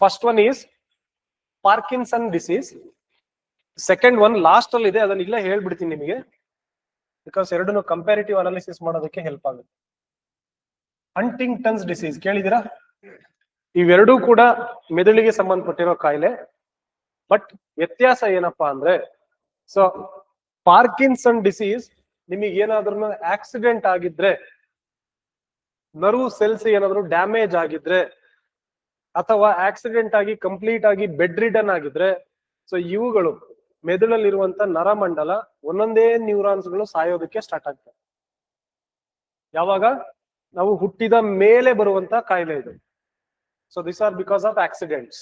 First one is Parkinson disease second one last ಅಲ್ಲಿ ಇದೆ, ಅದನ್ನ ಇಲ್ಲೇ ಹೇಳ್ಬಿಡ್ತೀನಿ ನಿಮಗೆ. ಬಿಕಾಸ್ ಎರಡನ್ನು ಕಂಪ್ಯಾರಿಟಿವ್ ಅನಾಲಿಸಿಸ್ ಮಾಡೋದಕ್ಕೆ ಹೆಲ್ಪ್ ಆಗುತ್ತೆ. ಹಂಟಿಂಗ್ಟನ್ಸ್ ಡಿಸೀಸ್ ಕೇಳಿದಿರಾ ಇವೆರಡೂ ಕೂಡ ಮೆದುಳಿಗೆ ಸಂಬಂಧಪಟ್ಟಿರೋ ಕಾಯಿಲೆ. ಬಟ್ ವ್ಯತ್ಯಾಸ ಏನಪ್ಪಾ ಅಂದ್ರೆ ಸೊ ಪಾರ್ಕಿನ್ಸನ್ ಡಿಸೀಸ್ ನಿಮಗೆ ಏನಾದ್ರೂ ಆಕ್ಸಿಡೆಂಟ್ ಆಗಿದ್ರೆ ನರ್ವ್ ಸೆಲ್ಸ್ ಏನಾದ್ರು ಡ್ಯಾಮೇಜ್ ಆಗಿದ್ರೆ ಅಥವಾ ಆಕ್ಸಿಡೆಂಟ್ ಆಗಿ ಕಂಪ್ಲೀಟ್ ಆಗಿ ಬೆಡ್ ರಿಡನ್ ಆಗಿದ್ರೆ ಸೊ ಇವುಗಳು ಮೆದುಳಲ್ಲಿರುವಂತ ನರಮಂಡಲ ಒಂದೊಂದೇ ನ್ಯೂರಾನ್ಸ್ಗಳು ಸಾಯೋದಕ್ಕೆ ಸ್ಟಾರ್ಟ್ ಆಗ್ತವೆ. ಯಾವಾಗ? ನಾವು ಹುಟ್ಟಿದ ಮೇಲೆ ಬರುವಂತ ಕಾಯಿಲೆ ಇದು. So this are because of accidents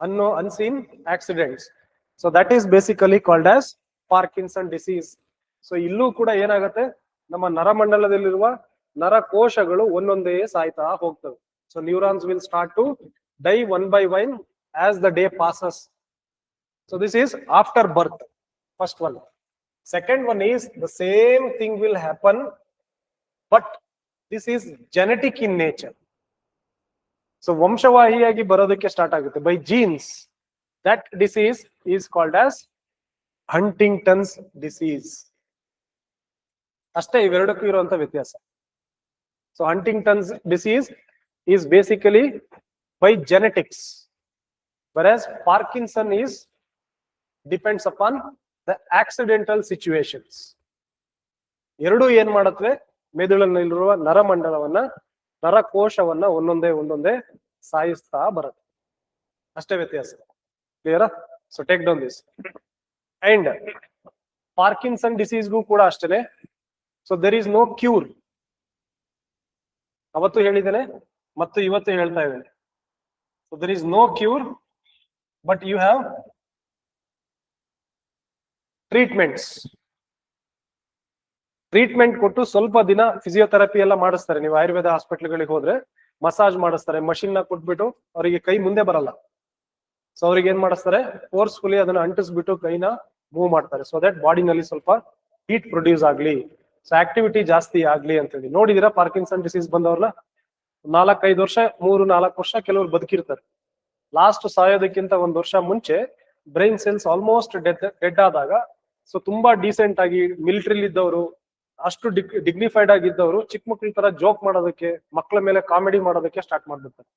ಅನ್ನೋ unseen accidents so that is basically called as Parkinson disease so ಇಲ್ಲೂ ಕೂಡ ಏನಾಗತ್ತೆ? ನಮ್ಮ ನರಮಂಡಲದಲ್ಲಿರುವ ನರಕೋಶಗಳು ಒಂದೊಂದೇ ಸಾಯ್ತಾ ಹೋಗ್ತವೆ. so neurons will start to die one by one as the day passes so this is after birth first one second one is the same thing will happen but this is genetic in nature so ವಂಶವಾಹಿಯಾಗಿ ಬರೋದಕ್ಕೆ start ಆಗುತ್ತೆ by genes that disease is called as Huntington's disease ಅಷ್ಟೇ ಇವೆರಡಕ್ಕೂ ಇರುವಂತ ವ್ಯತ್ಯಾಸ so Huntington's disease is basically by genetics whereas Parkinson is depends upon the accidental situations ಎರಡು ಏನ್ ಮಾಡತ್ವೆ ಮೆದುಳಿನಲ್ಲಿರುವ ನರಮಂಡಲವನ್ನ, ನರಕೋಶವನ್ನ ಒಂದೊಂದೇ ಒಂದೊಂದೇ ಸಾಯಿಸ್ತಾ ಬರುತ್ತೆ. ಅಷ್ಟೇ ವ್ಯತ್ಯಾಸ. Clear so take down this and Parkinson ಡಿಸೀಸ್ಗೂ ಕೂಡ ಅಷ್ಟೇನೆ. So there is no cure ಅವತ್ತು ಹೇಳಿದ್ದೇನೆ ಮತ್ತು ಇವತ್ತು ಹೇಳ್ತಾ ಇದೆ so there is no cure but you have treatments treatment ಕೊಟ್ಟು ಸ್ವಲ್ಪ ದಿನ ಫಿಸಿಯೋಥೆರಪಿ ಎಲ್ಲ ಮಾಡಿಸ್ತಾರೆ. ನೀವು ಆಯುರ್ವೇದ ಹಾಸ್ಪಿಟ್ಲ್ಗಳಿಗೆ ಹೋದ್ರೆ ಮಸಾಜ್ ಮಾಡಿಸ್ತಾರೆ. ಮಷಿನ್ನ ಕೊಟ್ಬಿಟ್ಟು ಅವರಿಗೆ ಕೈ ಮುಂದೆ ಬರಲ್ಲ. ಸೊ ಅವ್ರಿಗೆ ಏನ್ ಮಾಡಿಸ್ತಾರೆ? ಫೋರ್ಸ್ಫುಲಿ ಅದನ್ನ ಅಂಟಿಸ್ಬಿಟ್ಟು ಕೈನ ಮೂವ್ ಮಾಡ್ತಾರೆ. ಸೊ ದಟ್ ಬಾಡಿನಲ್ಲಿ ಸ್ವಲ್ಪ ಹೀಟ್ ಪ್ರೊಡ್ಯೂಸ್ ಆಗ್ಲಿ. ಸೊ ಆಕ್ಟಿವಿಟಿ ಜಾಸ್ತಿ ಆಗ್ಲಿ ಅಂತ ಹೇಳಿ. ನೋಡಿದಿರಾ ಪಾರ್ಕಿನ್ಸನ್ ಡಿಸೀಸ್ ಬಂದವ್ರನ್ನ ನಾಲ್ಕೈದು ವರ್ಷ, ಮೂರು, ನಾಲ್ಕು ವರ್ಷ ಕೆಲವರು ಬದುಕಿರ್ತಾರೆ. ಲಾಸ್ಟ್ ಸಾಯೋದಕ್ಕಿಂತ ಒಂದ್ ವರ್ಷ ಮುಂಚೆ brain cells almost dead dead ಆದಾಗ ಸೊ ತುಂಬಾ ಡೀಸೆಂಟ್ ಆಗಿ ಮಿಲಿಟರಿಲಿ ಇದ್ದವರು, ಅಷ್ಟು ಡಿಗ್ನಿಫೈಡ್ ಆಗಿದ್ದವರು ಚಿಕ್ಕ ಮಕ್ಳ ತರ ಜೋಕ್ ಮಾಡೋದಕ್ಕೆ ಮಕ್ಕಳ ಮೇಲೆ ಕಾಮಿಡಿ ಮಾಡೋದಕ್ಕೆ ಸ್ಟಾರ್ಟ್ ಮಾಡ್ಬಿಡ್ತಾರೆ.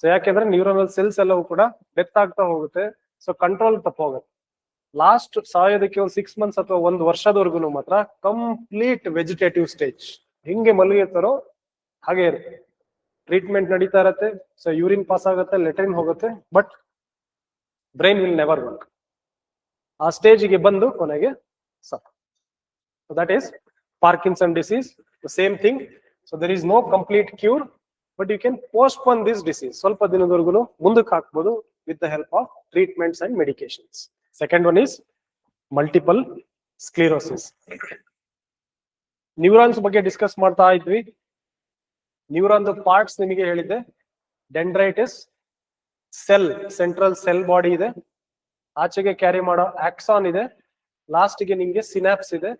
ಸೊ ಯಾಕೆಂದ್ರೆ ನ್ಯೂರೋನಲ್ ಸೆಲ್ಸ್ ಎಲ್ಲವೂ ಕೂಡ ಡೆತ್ ಆಗ್ತಾ ಹೋಗುತ್ತೆ ಸೊ ಕಂಟ್ರೋಲ್ ತಪ್ಪ ಹೋಗುತ್ತೆ ಲಾಸ್ಟ್ ಸಾಯೋದಕ್ಕೆ ಒಂದು ಸಿಕ್ಸ್ ಮಂತ್ಸ್ ಅಥವಾ ಒಂದು ವರ್ಷದವರೆಗೂ ಮಾತ್ರ ಕಂಪ್ಲೀಟ್ ವೆಜಿಟೇಟಿವ್ ಸ್ಟೇಜ್ ಹಿಂಗೆ ಮಲಗಿರ್ತಾರೋ ಹಾಗೆ ಟ್ರೀಟ್ಮೆಂಟ್ ನಡೀತಾ ಇರತ್ತೆ. ಸೊ ಯೂರಿನ್ ಪಾಸ್ ಆಗುತ್ತೆ ಲೆಟ್ರಿನ್ ಹೋಗುತ್ತೆ but brain will never work ಆ ಸ್ಟೇಜ್ಗೆ ಬಂದು ಕೊನೆಗೆ so that is Parkinson disease the same thing so there is no complete cure but you can postpone this disease ಸ್ವಲ್ಪ ದಿನದವರೆಗೂ ಮುಂದಕ್ಕೆ ಹಾಕ್ಬೋದು with the help of treatments and medications second one is multiple sclerosis neurons ಬಗ್ಗೆ discuss ಮಾಡ್ತಾ ಇದ್ವಿ. Neuron parts ನಿಮಗೆ ಹೇಳಿದ್ದೆ. Dendrites cell central cell body ಇದೆ. ಆಚೆಗೆ ಕ್ಯಾರಿ ಮಾಡೋ ಆಕ್ಸಾನ್ ಇದೆ. ಲಾಸ್ಟ್ಗೆ ನಿಮಗೆ ಸಿನಾಪ್ಸ್ ಇದೆ.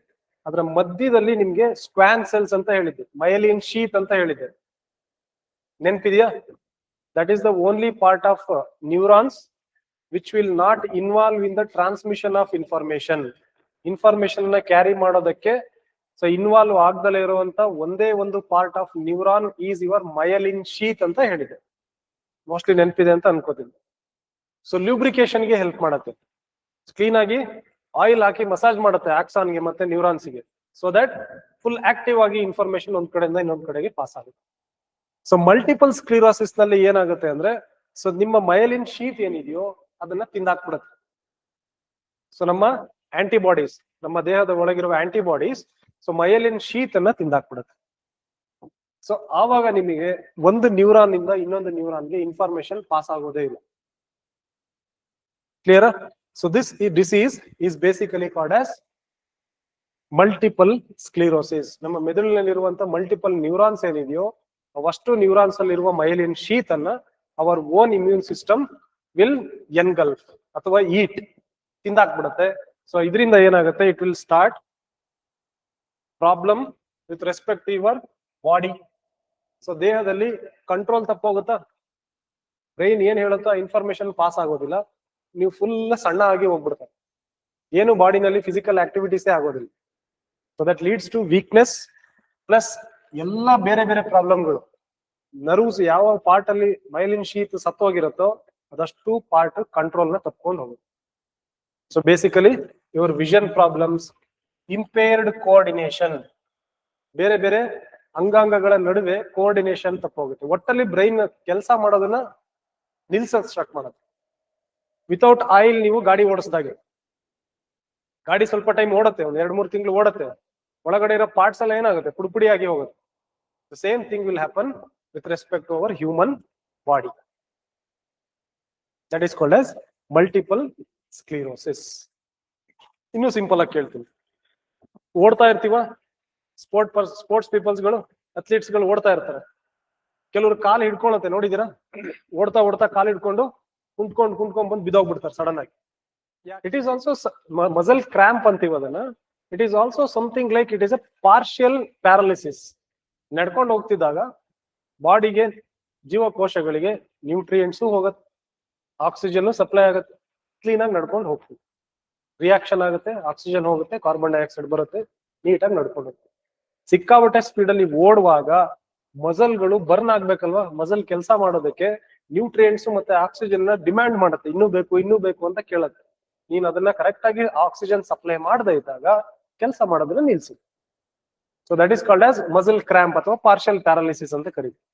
ಅದರ ಮಧ್ಯದಲ್ಲಿ ನಿಮ್ಗೆ ಸ್ಕ್ವಾನ್ ಸೆಲ್ಸ್ ಅಂತ ಹೇಳಿದ್ದೆ. ಮೈಲಿನ್ ಶೀತ್ ಅಂತ ಹೇಳಿದ್ದೆ. ನೆನ್ಪಿದೆಯಾ? That is the only part of neurons which will not involve in the transmission of information ಇನ್ಫಾರ್ಮೇಶನ್ನ carry ಮಾಡೋದಕ್ಕೆ ಸೊ ಇನ್ವಾಲ್ವ್ ಆಗ್ದಲೇ ಇರುವಂತ ಒಂದೇ ಒಂದು part of neuron is your myelin sheath ಅಂತ ಹೇಳಿದೆ. ಮೋಸ್ಟ್ಲಿ ನೆನಪಿದೆ ಅಂತ ಅನ್ಕೋತೀನಿ. ಸೊ ಲ್ಯೂಬ್ರಿಕೇಶನ್ಗೆ ಹೆಲ್ಪ್ ಮಾಡುತ್ತೆ. ಕ್ಲೀನ್ ಆಗಿ ಆಯಿಲ್ ಹಾಕಿ ಮಸಾಜ್ ಮಾಡುತ್ತೆ ಆಕ್ಸಾನ್ಗೆ ಮತ್ತೆ ನ್ಯೂರಾನ್ಸ್ಗೆ ಸೊ ದಟ್ ಫುಲ್ ಆಕ್ಟಿವ್ ಆಗಿ ಇನ್ಫಾರ್ಮೇಶನ್ ಒಂದ್ ಕಡೆಯಿಂದ ಇನ್ನೊಂದ್ ಕಡೆಗೆ ಪಾಸ್ ಆಗುತ್ತೆ. ಸೊ ಮಲ್ಟಿಪಲ್ ಸ್ಕ್ಲಿರೋಸಿಸ್ನಲ್ಲಿ ಏನಾಗುತ್ತೆ ಅಂದ್ರೆ ಸೊ ನಿಮ್ಮ ಮಯಲಿನ್ ಶೀಟ್ ಏನಿದೆಯೋ ಅದನ್ನ ತಿಂದಾಕ್ಬಿಡುತ್ತೆ. ಸೊ ನಮ್ಮ ಆಂಟಿಬಾಡೀಸ್ ನಮ್ಮ ದೇಹದ ಒಳಗಿರುವ ಆಂಟಿಬಾಡೀಸ್ ಸೊ ಮೈಯಲ್ಲಿನ ಶೀತನ್ನ ತಿಂದಾಕ್ಬಿಡುತ್ತೆ. ಸೊ ಆವಾಗ ನಿಮಗೆ ಒಂದು ನ್ಯೂರಾನ್ ಇಂದ ಇನ್ನೊಂದು ನ್ಯೂರಾನ್ಗೆ ಇನ್ಫಾರ್ಮೇಶನ್ ಪಾಸ್ ಆಗೋದೇ ಇಲ್ಲ. Clear so this disease is basically called as multiple sclerosis ನಮ್ಮ ಮೆದುಳಿನಲ್ಲಿರುವಂತ ಮಲ್ಟಿಪಲ್ ನ್ಯೂರಾನ್ಸ್ ಏನಿದೆಯೋ, ಅವಷ್ಟು ನ್ಯೂರಾನ್ಸ್ ಅಲ್ಲಿರುವ ಮೈಲಿನ್ ಶೀತ್ ಅನ್ನ our own immune system will engulf ಅಥವಾ ಈಟ್ ತಿಂದಾಕ್ಬಿಡುತ್ತೆ. ಸೊ ಇದರಿಂದ ಏನಾಗುತ್ತೆ? It will start problem with respect your body so ದೇಹದಲ್ಲಿ ಕಂಟ್ರೋಲ್ ತಪ್ಪೋಗುತ್ತಾ? ಬ್ರೈನ್ ಏನ್ ಹೇಳುತ್ತೋ? ಇನ್ಫಾರ್ಮೇಶನ್ ಪಾಸ್ ಆಗೋದಿಲ್ಲ. ನೀವು ಫುಲ್ ಸಣ್ಣ ಆಗಿ ಹೋಗ್ಬಿಡ್ತಾರೆ. ಏನು ಬಾಡಿನಲ್ಲಿ ಫಿಸಿಕಲ್ ಆಕ್ಟಿವಿಟೀಸೇ ಆಗೋದಿಲ್ಲ. So that leads to weakness plus ಎಲ್ಲ ಬೇರೆ ಬೇರೆ ಪ್ರಾಬ್ಲಮ್ಗಳು ನರ್ವ್ಸ್ ಯಾವ ಪಾರ್ಟ್ ಅಲ್ಲಿ ಮೈಲಿನ್ ಶೀತ್ ಸತ್ತೋಗಿರುತ್ತೋ, ಅದಷ್ಟು ಪಾರ್ಟ್ ಕಂಟ್ರೋಲ್ನ ತಪ್ಕೊಂಡು ಹೋಗುತ್ತೆ. So basically your vision problems impaired coordination ಬೇರೆ ಬೇರೆ ಅಂಗಾಂಗಗಳ ನಡುವೆ ಕೋಆರ್ಡಿನೇಷನ್ ತಪ್ಪೋಗುತ್ತೆ ಒಟ್ಟಲ್ಲಿ ಬ್ರೈನ್ ಕೆಲಸ ಮಾಡೋದನ್ನ ನಿಲ್ಸಕ್ ಸ್ಟಾರ್ಟ್ ಮಾಡುತ್ತೆ ವಿತೌಟ್ ಆಯಿಲ್ ನೀವು ಗಾಡಿ ಓಡಿಸಿದಾಗೆ ಗಾಡಿ ಸ್ವಲ್ಪ ಟೈಮ್ ಓಡುತ್ತೆ, ಒಂದ್ ಎರಡ್ ಮೂರು ತಿಂಗಳು ಓಡುತ್ತೆ. ಒಳಗಡೆ ಇರೋ ಪಾರ್ಟ್ಸ್ ಎಲ್ಲ ಏನಾಗುತ್ತೆ? ಪುಡಿ ಪುಡಿ ಆಗಿ ಹೋಗುತ್ತೆ. Same thing will happen with respect our human body that is called as multiple sclerosis ಇನ್ನೂ ಸಿಂಪಲ್ ಆಗಿ ಕೇಳ್ತೀನಿ. ಓಡ್ತಾ ಇರ್ತೀವ? ಸ್ಪೋರ್ಟ್ ಪರ್ ಸ್ಪೋರ್ಟ್ಸ್ ಪೀಪಲ್ಸ್ಗಳು ಅಥ್ಲೀಟ್ಸ್ಗಳು ಓಡ್ತಾ ಇರ್ತಾರೆ. ಕೆಲವರು ಕಾಲು ಹಿಡ್ಕೊಳತ್ತೆ ನೋಡಿದೀರಾ ಓಡ್ತಾ ಓಡ್ತಾ ಕಾಲು ಹಿಡ್ಕೊಂಡು ಕುಂತ್ಕೊಂಡು ಕುಂತ್ಕೊಂಡ್ ಬಂದು ಬಿದ್ದೋಗ್ಬಿಡ್ತಾರೆ ಸಡನ್ ಆಗಿ. It is also muscle cramp ಅಂತೀವ ಅದನ್ನ? It is also something like it is a partial paralysis ನಡ್ಕೊಂಡು ಹೋಗ್ತಿದ್ದಾಗ ಬಾಡಿಗೆ ಜೀವಕೋಶಗಳಿಗೆ ನ್ಯೂಟ್ರಿಯೆಂಟ್ಸು ಹೋಗತ್ತೆ. ಆಕ್ಸಿಜನ್ ಸಪ್ಲೈ ಆಗತ್ತೆ. ಕ್ಲೀನ್ ಆಗಿ ನಡ್ಕೊಂಡು ಹೋಗ್ತೀವಿ. ರಿಯಾಕ್ಷನ್ ಆಗುತ್ತೆ ಆಕ್ಸಿಜನ್ ಹೋಗುತ್ತೆ ಕಾರ್ಬನ್ ಡೈಆಕ್ಸೈಡ್ ಬರುತ್ತೆ ನೀಟಾಗಿ ನಡ್ಕೊಂಡು ಹೋಗ್ತೀವಿ ಸಿಕ್ಕಾಪಟ್ಟೆ ಸ್ಪೀಡ್ ಅಲ್ಲಿ ಓಡುವಾಗ ಮಸಲ್ಗಳು ಬರ್ನ್ ಆಗ್ಬೇಕಲ್ವಾ? ಮಸಲ್ ಕೆಲಸ ಮಾಡೋದಕ್ಕೆ ನ್ಯೂಟ್ರಿಯೆಂಟ್ಸ್ ಮತ್ತೆ ಆಕ್ಸಿಜನ್ನ ಡಿಮ್ಯಾಂಡ್ ಮಾಡುತ್ತೆ. ಇನ್ನೂ ಬೇಕು ಇನ್ನೂ ಬೇಕು ಅಂತ ಕೇಳುತ್ತೆ. ನೀನ್ ಅದನ್ನ ಕರೆಕ್ಟ್ ಆಗಿ ಆಕ್ಸಿಜನ್ ಸಪ್ಲೈ ಮಾಡದೇ ಇದ್ದಾಗ ಕೆಲಸ ಮಾಡೋದನ್ನ ನಿಲ್ಸು. So that is called as muscle cramp ಅಥವಾ ಪಾರ್ಷಿಯಲ್ ಪ್ಯಾರಾಲಿಸಿಸ್ ಅಂತ ಕರೀತೀವಿ.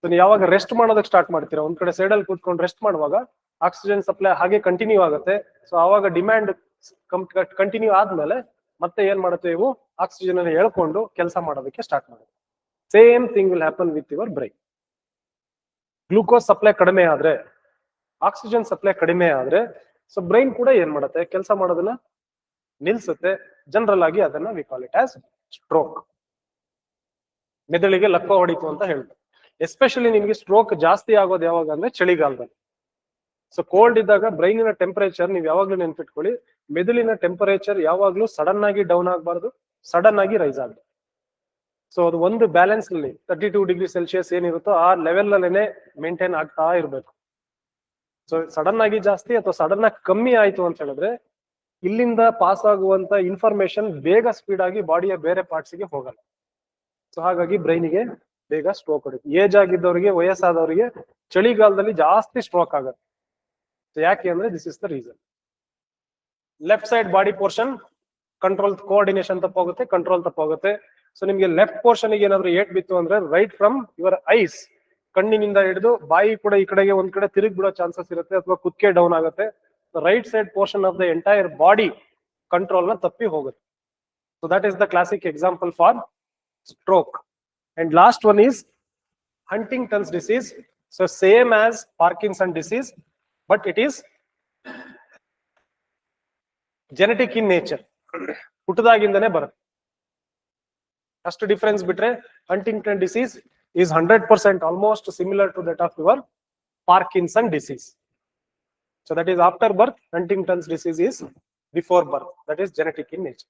ಸೊ ನೀವು ಯಾವಾಗ ರೆಸ್ಟ್ ಮಾಡೋದಕ್ಕೆ ಸ್ಟಾರ್ಟ್ ಮಾಡ್ತೀರಾ? ಒಂದ್ ಕಡೆ ಸೈಡ್ ಅಲ್ಲಿ ಕೂತ್ಕೊಂಡು ರೆಸ್ಟ್ ಮಾಡುವಾಗ ಆಕ್ಸಿಜನ್ ಸಪ್ಲೈ ಹಾಗೆ ಕಂಟಿನ್ಯೂ ಆಗುತ್ತೆ. ಸೊ ಅವಾಗ ಡಿಮ್ಯಾಂಡ್ ಕಂಟಿನ್ಯೂ ಆದ್ಮೇಲೆ ಮತ್ತೆ ಏನ್ ಮಾಡುತ್ತೆ ಇವು? ಆಕ್ಸಿಜನ್ ಅನ್ನು ಹೇಳ್ಕೊಂಡು ಕೆಲಸ ಮಾಡೋದಕ್ಕೆ ಸ್ಟಾರ್ಟ್ ಮಾಡುತ್ತೆ. Same thing will happen with your brain glucose supply ಕಡಿಮೆ ಆದ್ರೆ ಆಕ್ಸಿಜನ್ ಸಪ್ಲೈ ಕಡಿಮೆ ಆದ್ರೆ ಸೊ ಬ್ರೈನ್ ಕೂಡ ಏನ್ ಮಾಡುತ್ತೆ? ಕೆಲಸ ಮಾಡೋದನ್ನ ನಿಲ್ಸುತ್ತೆ. ಜನರಲ್ ಆಗಿ ಅದನ್ನ we call it as stroke ಮೆದುಳಿಗೆ ಲಕ್ಕ ಹೊಡಿತು ಅಂತ ಹೇಳ್ತಾರೆ ಎಸ್ಪೆಷಲಿ ನಿಮ್ಗೆ ಸ್ಟ್ರೋಕ್ ಜಾಸ್ತಿ ಆಗೋದು ಯಾವಾಗ ಅಂದ್ರೆ ಚಳಿಗಾಲದಲ್ಲಿ. ಸೊ ಕೋಲ್ಡ್ ಇದ್ದಾಗ ಬ್ರೈನಿನ ಟೆಂಪರೇಚರ್ ನೀವು ಯಾವಾಗ್ಲೂ ನೆನ್ಪಿಟ್ಕೊಳ್ಳಿ. ಮೆದುಳಿನ ಟೆಂಪರೇಚರ್ ಯಾವಾಗ್ಲೂ ಸಡನ್ ಆಗಿ ಡೌನ್ ಆಗಬಾರ್ದು ಸಡನ್ ಆಗಿ ರೈಸ್ ಆಗ್ಬಾರ್ದು. ಸೊ ಅದು ಒಂದು ಬ್ಯಾಲೆನ್ಸ್ ಅಲ್ಲಿ ತರ್ಟಿ ಟೂ ಡಿಗ್ರಿ ಸೆಲ್ಸಿಯಸ್ ಏನಿರುತ್ತೋ ಆ ಲೆವೆಲ್ ಅಲ್ಲೇನೆ ಮೇಂಟೈನ್ ಆಗ್ತಾ ಇರಬೇಕು. ಸೊ ಸಡನ್ ಆಗಿ ಜಾಸ್ತಿ ಅಥವಾ ಸಡನ್ ಆಗಿ ಕಮ್ಮಿ ಆಯ್ತು ಅಂತ ಹೇಳಿದ್ರೆ, ಇಲ್ಲಿಂದ ಪಾಸ್ ಆಗುವಂತ ಇನ್ಫಾರ್ಮೇಶನ್ ಬೇಗ ಸ್ಪೀಡ್ ಆಗಿ ಬಾಡಿಯ ಬೇರೆ ಪಾರ್ಟ್ಸ್ಗೆ ಹೋಗಲ್ಲ. ಸೊ ಹಾಗಾಗಿ ಬ್ರೈನಿಗೆ ಬೇಗ ಸ್ಟ್ರೋಕ್ ಹೊಡುತ್ತೆ ಏಜ್ ಆಗಿದ್ದವರಿಗೆ, ವಯಸ್ಸಾದವರಿಗೆ ಚಳಿಗಾಲದಲ್ಲಿ ಜಾಸ್ತಿ ಸ್ಟ್ರೋಕ್ ಆಗುತ್ತೆ ಸೊ ಯಾಕೆ ಅಂದ್ರೆ this is the reason left side body portion control coordination ತಪ್ಪಾಗುತ್ತೆ ಕಂಟ್ರೋಲ್ ತಪ್ಪಾಗುತ್ತೆ ಸೊ ನಿಮ್ಗೆ ಲೆಫ್ಟ್ ಪೋರ್ಷನ್ಗೆ ಏನಾದ್ರು ಏಟ್ ಬಿತ್ತು ಅಂದ್ರೆ ರೈಟ್ ಫ್ರಮ್ ಯುವರ್ ಐಸ್ ಕಣ್ಣಿನಿಂದ ಹಿಡಿದು ಬಾಯಿ ಕೂಡ ಈ ಕಡೆಗೆ ಒಂದ್ ಕಡೆ ತಿರುಗಿ ಬಿಡೋ ಚಾನ್ಸಸ್ ಇರುತ್ತೆ ಅಥವಾ ಕುತ್ತಿಗೆ ಡೌನ್ ಆಗುತ್ತೆ. Right side portion of the entire body ಕಂಟ್ರೋಲ್ನ ತಪ್ಪಿ ಹೋಗುತ್ತೆ. So that is the classic example for stroke and last one is Huntington's disease so same as Parkinson disease but it is genetic in nature ಹುಟ್ಟದಾಗಿಂದನೇ ಬರುತ್ತೆ ಅಷ್ಟು difference ಬಿಟ್ರೆ Huntington disease is 100% almost similar to that of your Parkinson disease. So that is after birth, Huntington's disease is before birth. That is genetic in nature.